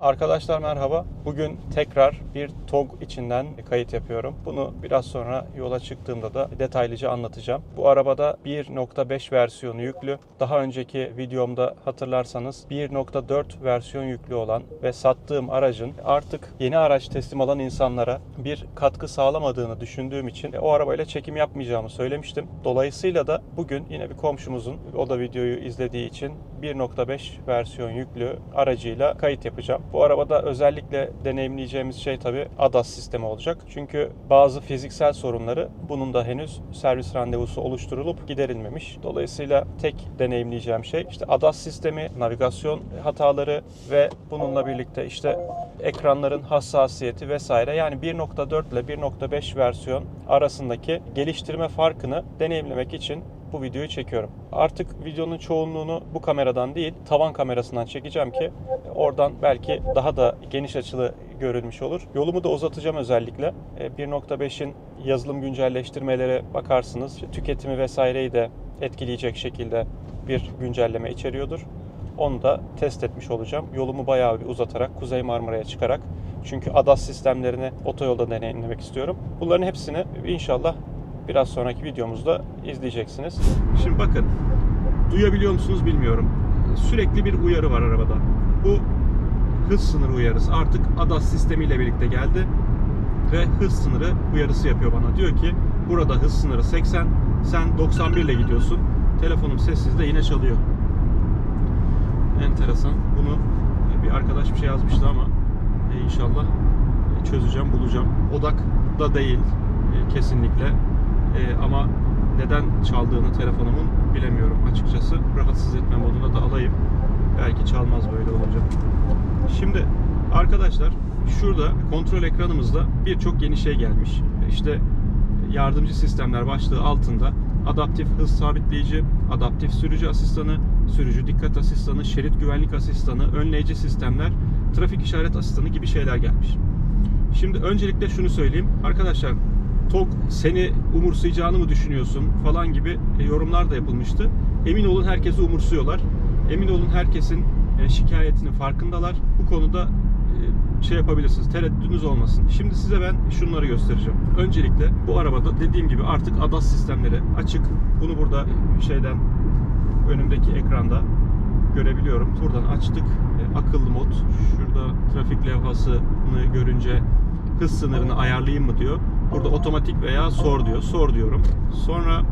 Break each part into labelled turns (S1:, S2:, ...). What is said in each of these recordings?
S1: Arkadaşlar merhaba. Bugün tekrar bir TOG içinden kayıt yapıyorum. Bunu biraz sonra yola çıktığımda da detaylıca anlatacağım. Bu arabada 1.5 versiyonu yüklü. Daha önceki videomda hatırlarsanız 1.4 versiyon yüklü olan ve sattığım aracın artık yeni araç teslim alan insanlara bir katkı sağlamadığını düşündüğüm için o arabayla çekim yapmayacağımı söylemiştim. Dolayısıyla da bugün yine bir komşumuzun o da videoyu izlediği için 1.5 versiyon yüklü aracıyla kayıt yapacağım. Bu arabada özellikle deneyimleyeceğimiz şey tabi ADAS sistemi olacak. Çünkü bazı fiziksel sorunları bunun da henüz servis randevusu oluşturulup giderilmemiş. Dolayısıyla tek deneyimleyeceğim şey işte ADAS sistemi, navigasyon hataları ve bununla birlikte işte ekranların hassasiyeti vesaire. Yani 1.4 ile 1.5 versiyon arasındaki geliştirme farkını deneyimlemek için bu videoyu çekiyorum. Artık videonun çoğunluğunu bu kameradan değil, tavan kamerasından çekeceğim ki oradan belki daha da geniş açılı görülmüş olur. Yolumu da uzatacağım özellikle. E, 1.5'in yazılım güncelleştirmelere bakarsınız. Tüketimi vesaireyi de etkileyecek şekilde bir güncelleme içeriyordur. Onu da test etmiş olacağım. Yolumu bayağı bir uzatarak Kuzey Marmara'ya çıkarak çünkü ADAS sistemlerini otoyolda deneyimlemek istiyorum. Bunların hepsini inşallah biraz sonraki videomuzda izleyeceksiniz. Şimdi bakın, duyabiliyor musunuz bilmiyorum. Sürekli bir uyarı var arabada. Bu hız sınırı uyarısı. Artık ADAS sistemiyle birlikte geldi ve hız sınırı uyarısı yapıyor bana. Diyor ki burada hız sınırı 80, sen 91 ile gidiyorsun. Telefonum sessizde yine çalıyor. Enteresan. Bunu bir arkadaş bir şey yazmıştı ama e, inşallah çözeceğim, bulacağım. Odak da değil e, kesinlikle. E, ama neden çaldığını telefonumun bilemiyorum açıkçası. Rahatsız etme moduna da alayım. Belki çalmaz böyle olunca. Şimdi arkadaşlar şurada kontrol ekranımızda birçok yeni şey gelmiş. İşte yardımcı sistemler başlığı altında adaptif hız sabitleyici, adaptif sürücü asistanı, sürücü dikkat asistanı, şerit güvenlik asistanı, önleyici sistemler, trafik işaret asistanı gibi şeyler gelmiş. Şimdi öncelikle şunu söyleyeyim. Arkadaşlar TOG seni umursayacağını mı düşünüyorsun falan gibi e, yorumlar da yapılmıştı. Emin olun herkesi umursuyorlar. Emin olun herkesin e, şikayetinin farkındalar. Bu konuda e, şey yapabilirsiniz. Tereddütünüz olmasın. Şimdi size ben şunları göstereceğim. Öncelikle bu arabada dediğim gibi artık ADAS sistemleri açık. Bunu burada şeyden önümdeki ekranda görebiliyorum. Buradan açtık. Akıllı mod. Şurada trafik levhasını görünce hız sınırını ayarlayayım mı diyor. Burada otomatik veya sor diyor. Sor diyorum. Sonra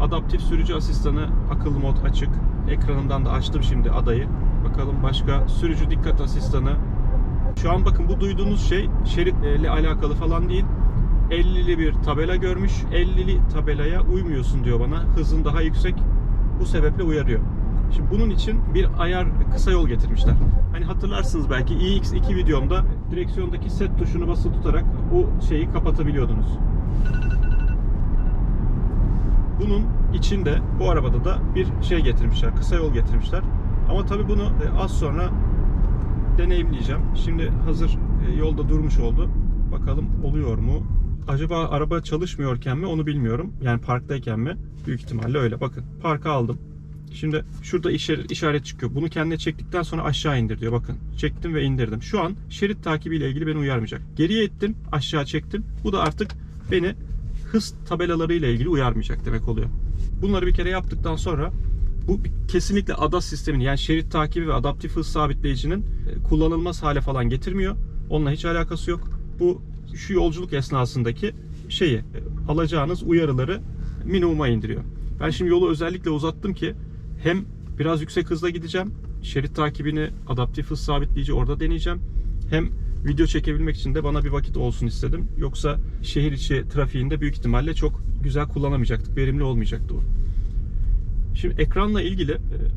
S1: adaptif sürücü asistanı akıllı mod açık. Ekranımdan da açtım şimdi adayı. Bakalım başka sürücü dikkat asistanı. Şu an bakın bu duyduğunuz şey şeritle alakalı falan değil. 50'li bir tabela görmüş. 50'li tabelaya uymuyorsun diyor bana. Hızın daha yüksek. Bu sebeple uyarıyor. Şimdi bunun için bir ayar kısa yol getirmişler. Hani hatırlarsınız belki iX2 videomda direksiyondaki set tuşunu basılı tutarak bu şeyi kapatabiliyordunuz. Bunun içinde bu arabada da bir şey getirmişler. Kısa yol getirmişler. Ama tabii bunu e, az sonra deneyimleyeceğim. Şimdi hazır e, yolda durmuş oldu. Bakalım oluyor mu? Acaba araba çalışmıyorken mi onu bilmiyorum. Yani parktayken mi? Büyük ihtimalle öyle. Bakın parka aldım. Şimdi şurada işaret, çıkıyor. Bunu kendine çektikten sonra aşağı indir diyor. Bakın çektim ve indirdim. Şu an şerit takibiyle ilgili beni uyarmayacak. Geriye ettim, aşağı çektim. Bu da artık beni hız tabelalarıyla ilgili uyarmayacak demek oluyor. Bunları bir kere yaptıktan sonra bu kesinlikle ADAS sistemini yani şerit takibi ve adaptif hız sabitleyicinin e, kullanılmaz hale falan getirmiyor. Onunla hiç alakası yok. Bu şu yolculuk esnasındaki şeyi e, alacağınız uyarıları minimuma indiriyor. Ben şimdi yolu özellikle uzattım ki hem biraz yüksek hızla gideceğim. Şerit takibini adaptif hız sabitleyici orada deneyeceğim. Hem video çekebilmek için de bana bir vakit olsun istedim. Yoksa şehir içi trafiğinde büyük ihtimalle çok güzel kullanamayacaktık. Verimli olmayacaktı o. Şimdi ekranla ilgili e,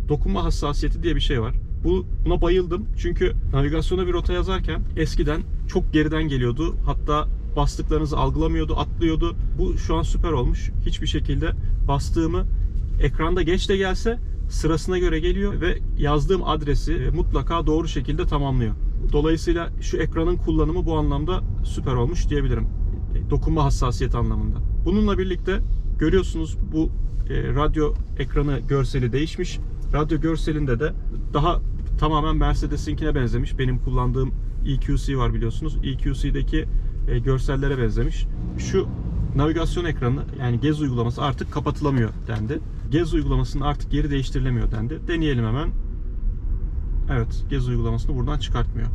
S1: dokunma hassasiyeti diye bir şey var. Bu buna bayıldım. Çünkü navigasyona bir rota yazarken eskiden çok geriden geliyordu. Hatta bastıklarınızı algılamıyordu, atlıyordu. Bu şu an süper olmuş. Hiçbir şekilde bastığımı ekranda geç de gelse sırasına göre geliyor ve yazdığım adresi e, mutlaka doğru şekilde tamamlıyor. Dolayısıyla şu ekranın kullanımı bu anlamda süper olmuş diyebilirim. E, Dokunma hassasiyeti anlamında. Bununla birlikte görüyorsunuz bu e, radyo ekranı görseli değişmiş. Radyo görselinde de daha tamamen Mercedes'inkine benzemiş. Benim kullandığım EQC var biliyorsunuz. EQC'deki görsellere benzemiş. Şu navigasyon ekranı yani gez uygulaması artık kapatılamıyor dendi. Gez uygulamasının artık geri değiştirilemiyor dendi. Deneyelim hemen. Evet, gez uygulamasını buradan çıkartmıyor.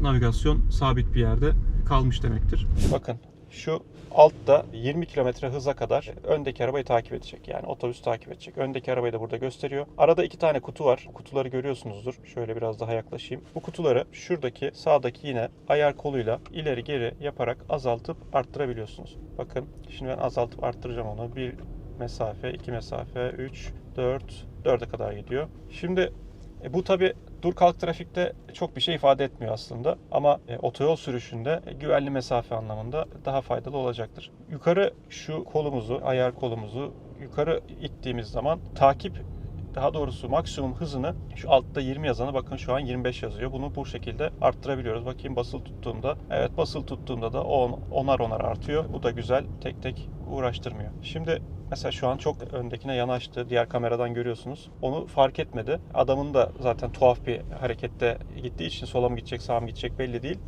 S1: Navigasyon sabit bir yerde kalmış demektir. Bakın şu altta 20 km hıza kadar öndeki arabayı takip edecek. Yani otobüs takip edecek. Öndeki arabayı da burada gösteriyor. Arada iki tane kutu var. Kutuları görüyorsunuzdur. Şöyle biraz daha yaklaşayım. Bu kutuları şuradaki sağdaki yine ayar koluyla ileri geri yaparak azaltıp arttırabiliyorsunuz. Bakın şimdi ben azaltıp arttıracağım onu. Bir mesafe, iki mesafe, 3, 4, 4'e kadar gidiyor. Şimdi e, bu tabi dur kalk trafikte çok bir şey ifade etmiyor aslında ama e, otoyol sürüşünde e, güvenli mesafe anlamında daha faydalı olacaktır. Yukarı şu kolumuzu, ayar kolumuzu yukarı ittiğimiz zaman takip daha doğrusu maksimum hızını şu altta 20 yazanı bakın şu an 25 yazıyor. Bunu bu şekilde arttırabiliyoruz. Bakayım basılı tuttuğumda. Evet basılı tuttuğumda da 10, onar onar artıyor. Bu da güzel. Tek tek uğraştırmıyor. Şimdi mesela şu an çok öndekine yanaştı. Diğer kameradan görüyorsunuz. Onu fark etmedi. Adamın da zaten tuhaf bir harekette gittiği için sola mı gidecek sağa mı gidecek belli değil.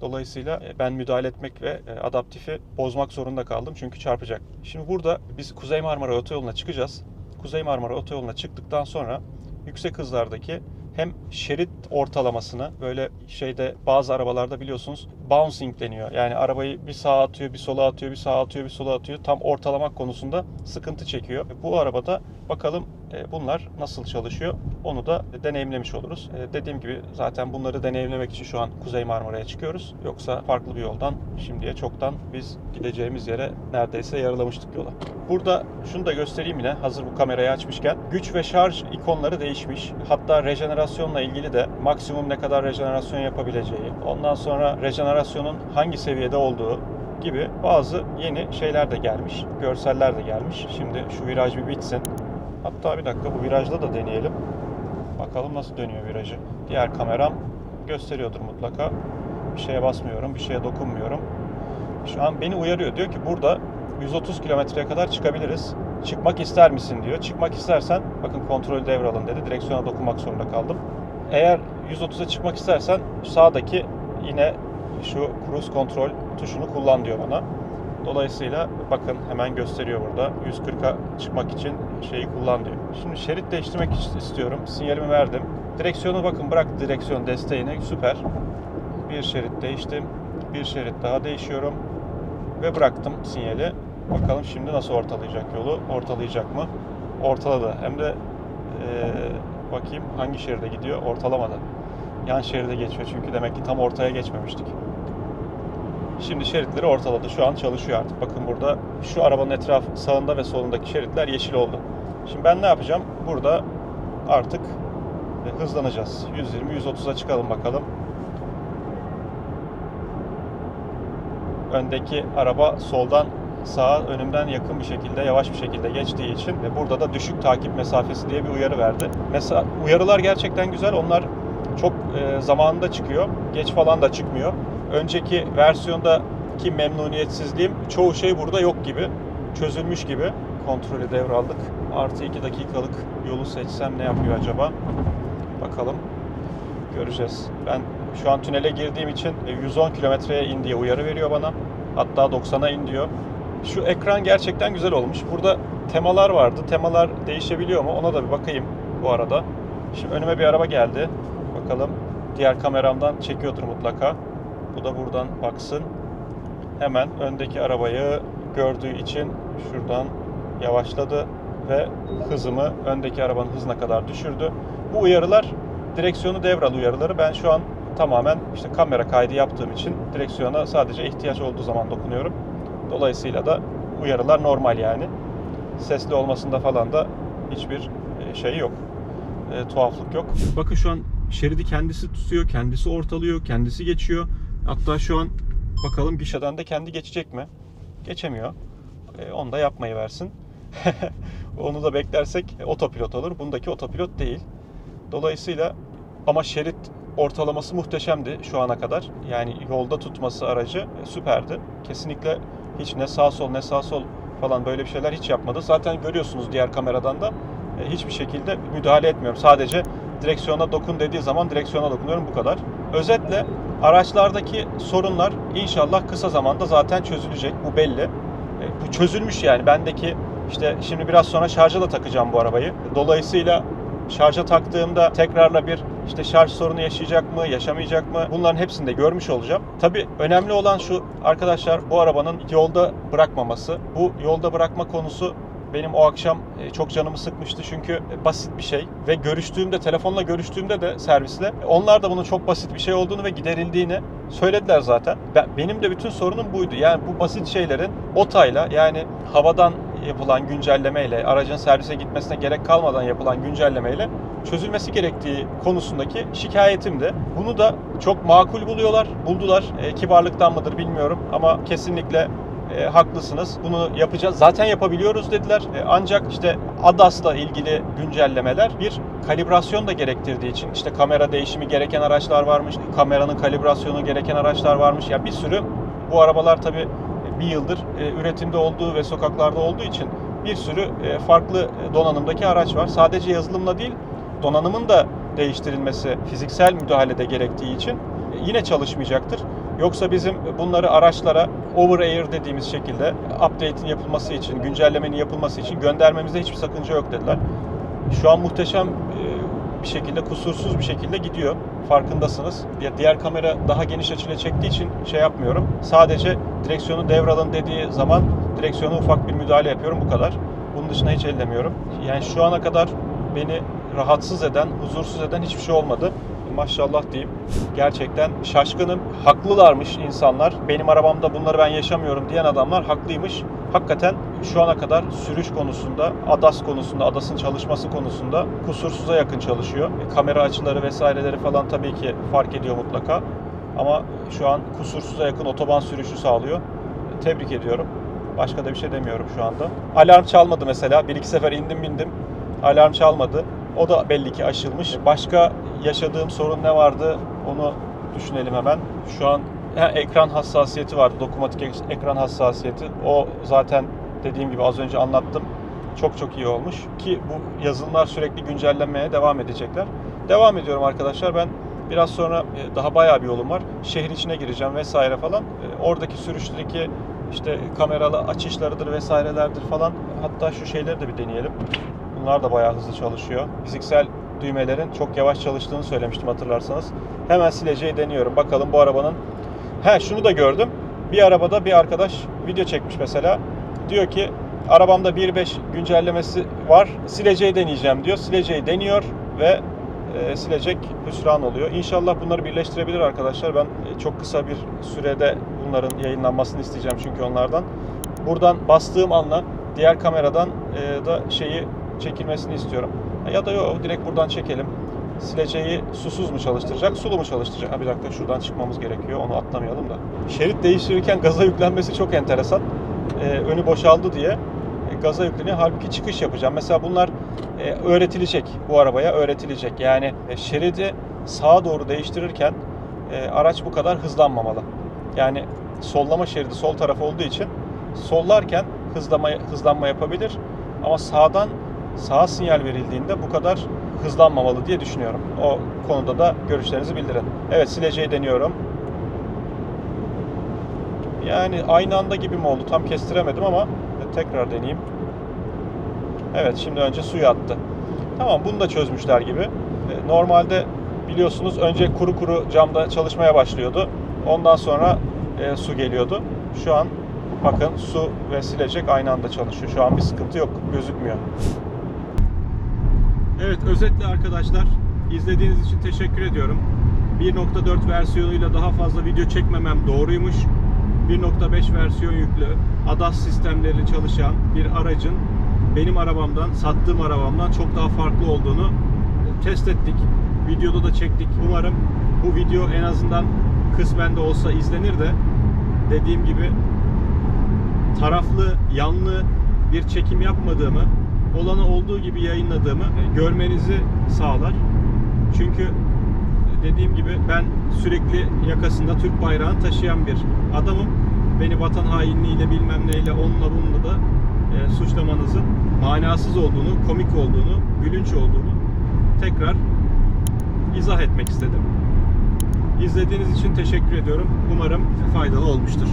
S1: Dolayısıyla e, ben müdahale etmek ve e, adaptifi bozmak zorunda kaldım çünkü çarpacak. Şimdi burada biz Kuzey Marmara Otoyolu'na çıkacağız. Kuzey Marmara Otoyolu'na çıktıktan sonra yüksek hızlardaki hem şerit ortalamasını böyle şeyde bazı arabalarda biliyorsunuz bouncing deniyor. Yani arabayı bir sağa atıyor, bir sola atıyor, bir sağa atıyor, bir sola atıyor. Tam ortalamak konusunda sıkıntı çekiyor. Bu arabada bakalım bunlar nasıl çalışıyor onu da deneyimlemiş oluruz. E, Dediğim gibi zaten bunları deneyimlemek için şu an Kuzey Marmara'ya çıkıyoruz. Yoksa farklı bir yoldan şimdiye çoktan biz gideceğimiz yere neredeyse yarılamıştık yola. Burada şunu da göstereyim yine hazır bu kamerayı açmışken. Güç ve şarj ikonları değişmiş. Hatta rejenerasyonla ilgili de maksimum ne kadar rejenerasyon yapabileceği, ondan sonra rejenerasyonun hangi seviyede olduğu gibi bazı yeni şeyler de gelmiş. Görseller de gelmiş. Şimdi şu viraj bir bitsin. Hatta bir dakika bu virajda da deneyelim. Bakalım nasıl dönüyor virajı. Diğer kameram gösteriyordur mutlaka. Bir şeye basmıyorum, bir şeye dokunmuyorum. Şu an beni uyarıyor. Diyor ki burada 130 kilometreye kadar çıkabiliriz. Çıkmak ister misin diyor. Çıkmak istersen bakın kontrolü devralın dedi. Direksiyona dokunmak zorunda kaldım. Eğer 130'a çıkmak istersen sağdaki yine şu cruise kontrol tuşunu kullan diyor bana. Dolayısıyla bakın hemen gösteriyor burada. 140'a çıkmak için şeyi kullan diyor. Şimdi şerit değiştirmek istiyorum. Sinyalimi verdim. Direksiyonu bakın bırak direksiyon desteğini. Süper. Bir şerit değiştim. Bir şerit daha değişiyorum. Ve bıraktım sinyali. Bakalım şimdi nasıl ortalayacak yolu. Ortalayacak mı? Ortaladı. Hem de eee, bakayım hangi şeride gidiyor. Ortalamadı. Yan şeride geçiyor çünkü demek ki tam ortaya geçmemiştik. Şimdi şeritleri ortaladı. Şu an çalışıyor artık. Bakın burada şu arabanın etrafı sağında ve solundaki şeritler yeşil oldu. Şimdi ben ne yapacağım? Burada artık e, hızlanacağız. 120-130'a çıkalım bakalım. Öndeki araba soldan sağa önümden yakın bir şekilde yavaş bir şekilde geçtiği için ve burada da düşük takip mesafesi diye bir uyarı verdi. Mesela uyarılar gerçekten güzel. Onlar çok e, zamanında çıkıyor. Geç falan da çıkmıyor. Önceki versiyondaki memnuniyetsizliğim çoğu şey burada yok gibi. Çözülmüş gibi. Kontrolü devraldık. Artı 2 dakikalık yolu seçsem ne yapıyor acaba? Bakalım. Göreceğiz. Ben şu an tünele girdiğim için e, 110 kilometreye in diye uyarı veriyor bana. Hatta 90'a in diyor. Şu ekran gerçekten güzel olmuş. Burada temalar vardı. Temalar değişebiliyor mu? Ona da bir bakayım bu arada. Şimdi önüme bir araba geldi. Bakalım. Diğer kameramdan çekiyordur mutlaka. Bu da buradan baksın. Hemen öndeki arabayı gördüğü için şuradan yavaşladı ve hızımı öndeki arabanın hızına kadar düşürdü. Bu uyarılar direksiyonu devral uyarıları. Ben şu an tamamen işte kamera kaydı yaptığım için direksiyona sadece ihtiyaç olduğu zaman dokunuyorum. Dolayısıyla da uyarılar normal yani. Sesli olmasında falan da hiçbir e, şey yok. E, tuhaflık yok. Bakın şu an şeridi kendisi tutuyor, kendisi ortalıyor, kendisi geçiyor. Hatta şu an bakalım gişeden de kendi geçecek mi? Geçemiyor. E, onu da yapmayı versin. onu da beklersek otopilot olur. Bundaki otopilot değil. Dolayısıyla ama şerit ortalaması muhteşemdi şu ana kadar. Yani yolda tutması aracı e, süperdi. Kesinlikle hiç ne sağ sol ne sağ sol falan böyle bir şeyler hiç yapmadı. Zaten görüyorsunuz diğer kameradan da e, hiçbir şekilde müdahale etmiyorum. Sadece direksiyona dokun dediği zaman direksiyona dokunuyorum bu kadar. Özetle araçlardaki sorunlar inşallah kısa zamanda zaten çözülecek. Bu belli. E, Bu çözülmüş yani. Bendeki işte şimdi biraz sonra şarja da takacağım bu arabayı. Dolayısıyla şarja taktığımda tekrarla bir işte şarj sorunu yaşayacak mı, yaşamayacak mı? Bunların hepsini de görmüş olacağım. Tabii önemli olan şu arkadaşlar bu arabanın yolda bırakmaması. Bu yolda bırakma konusu benim o akşam e, çok canımı sıkmıştı çünkü basit bir şey ve görüştüğümde telefonla görüştüğümde de servisle onlar da bunun çok basit bir şey olduğunu ve giderildiğini söylediler zaten. Ben, benim de bütün sorunum buydu. Yani bu basit şeylerin OTA'yla yani havadan yapılan güncellemeyle aracın servise gitmesine gerek kalmadan yapılan güncellemeyle çözülmesi gerektiği konusundaki şikayetimdi. Bunu da çok makul buluyorlar, buldular. E, kibarlıktan mıdır bilmiyorum ama kesinlikle e, haklısınız. Bunu yapacağız. Zaten yapabiliyoruz dediler. E, ancak işte ADAS'la ilgili güncellemeler bir kalibrasyon da gerektirdiği için işte kamera değişimi gereken araçlar varmış. Kameranın kalibrasyonu gereken araçlar varmış. Ya bir sürü bu arabalar tabii bir yıldır e, üretimde olduğu ve sokaklarda olduğu için bir sürü e, farklı donanımdaki araç var. Sadece yazılımla değil, donanımın da değiştirilmesi fiziksel müdahalede gerektiği için e, yine çalışmayacaktır. Yoksa bizim bunları araçlara over air dediğimiz şekilde update'in yapılması için, güncellemenin yapılması için göndermemizde hiçbir sakınca yok dediler. Şu an muhteşem e, bir şekilde, kusursuz bir şekilde gidiyor. Farkındasınız. Diğer kamera daha geniş açıyla çektiği için şey yapmıyorum. Sadece direksiyonu devralın dediği zaman direksiyona ufak bir müdahale yapıyorum bu kadar. Bunun dışında hiç ellemiyorum. Yani şu ana kadar beni rahatsız eden, huzursuz eden hiçbir şey olmadı. Maşallah diyeyim. Gerçekten şaşkınım. Haklılarmış insanlar. Benim arabamda bunları ben yaşamıyorum diyen adamlar haklıymış. Hakikaten şu ana kadar sürüş konusunda, ADAS konusunda, ADAS'ın çalışması konusunda kusursuza yakın çalışıyor. E, kamera açıları vesaireleri falan tabii ki fark ediyor mutlaka. Ama şu an kusursuza yakın otoban sürüşü sağlıyor. E, Tebrik ediyorum. Başka da bir şey demiyorum şu anda. Alarm çalmadı mesela. Bir iki sefer indim bindim. Alarm çalmadı. O da belli ki aşılmış. Başka yaşadığım sorun ne vardı onu düşünelim hemen. Şu an ha, ekran hassasiyeti vardı. Dokunmatik ek- ekran hassasiyeti. O zaten dediğim gibi az önce anlattım. Çok çok iyi olmuş. Ki bu yazılımlar sürekli güncellenmeye devam edecekler. Devam ediyorum arkadaşlar. Ben biraz sonra e, daha bayağı bir yolum var. Şehir içine gireceğim vesaire falan. E, Oradaki sürüşteki işte kameralı açışlarıdır vesairelerdir falan. Hatta şu şeyleri de bir deneyelim. Bunlar da bayağı hızlı çalışıyor. Fiziksel düğmelerin çok yavaş çalıştığını söylemiştim hatırlarsanız. Hemen sileceği deniyorum. Bakalım bu arabanın... He şunu da gördüm. Bir arabada bir arkadaş video çekmiş mesela. Diyor ki arabamda 1.5 güncellemesi var. Sileceği deneyeceğim diyor. Sileceği deniyor ve e, silecek hüsran oluyor. İnşallah bunları birleştirebilir arkadaşlar. Ben e, çok kısa bir sürede bunların yayınlanmasını isteyeceğim çünkü onlardan. Buradan bastığım anla diğer kameradan e, da şeyi çekilmesini istiyorum. Ya da yok direkt buradan çekelim. Sileceği susuz mu çalıştıracak, sulu mu çalıştıracak? Ha bir dakika şuradan çıkmamız gerekiyor. Onu atlamayalım da. Şerit değiştirirken gaza yüklenmesi çok enteresan. Ee, önü boşaldı diye e, gaza yükleniyor. Halbuki çıkış yapacağım. Mesela bunlar e, öğretilecek bu arabaya öğretilecek. Yani e, şeridi sağa doğru değiştirirken e, araç bu kadar hızlanmamalı. Yani sollama şeridi sol taraf olduğu için sollarken hızlama hızlanma yapabilir ama sağdan sağa sinyal verildiğinde bu kadar hızlanmamalı diye düşünüyorum. O konuda da görüşlerinizi bildirin. Evet sileceği deniyorum. Yani aynı anda gibi mi oldu tam kestiremedim ama tekrar deneyeyim. Evet şimdi önce suyu attı. Tamam bunu da çözmüşler gibi. E, Normalde biliyorsunuz önce kuru kuru camda çalışmaya başlıyordu. Ondan sonra e, su geliyordu. Şu an bakın su ve silecek aynı anda çalışıyor. Şu an bir sıkıntı yok. Gözükmüyor. Evet özetle arkadaşlar izlediğiniz için teşekkür ediyorum. 1.4 versiyonuyla daha fazla video çekmemem doğruymuş. 1.5 versiyon yüklü ADAS sistemleri çalışan bir aracın benim arabamdan, sattığım arabamdan çok daha farklı olduğunu test ettik. Videoda da çektik. Umarım bu video en azından kısmen de olsa izlenir de dediğim gibi taraflı, yanlı bir çekim yapmadığımı, olanı olduğu gibi yayınladığımı görmenizi sağlar. Çünkü dediğim gibi ben sürekli yakasında Türk bayrağını taşıyan bir adamım. Beni vatan hainliğiyle bilmem neyle onunla bununla da e, suçlamanızın manasız olduğunu, komik olduğunu, gülünç olduğunu tekrar izah etmek istedim. İzlediğiniz için teşekkür ediyorum. Umarım faydalı olmuştur.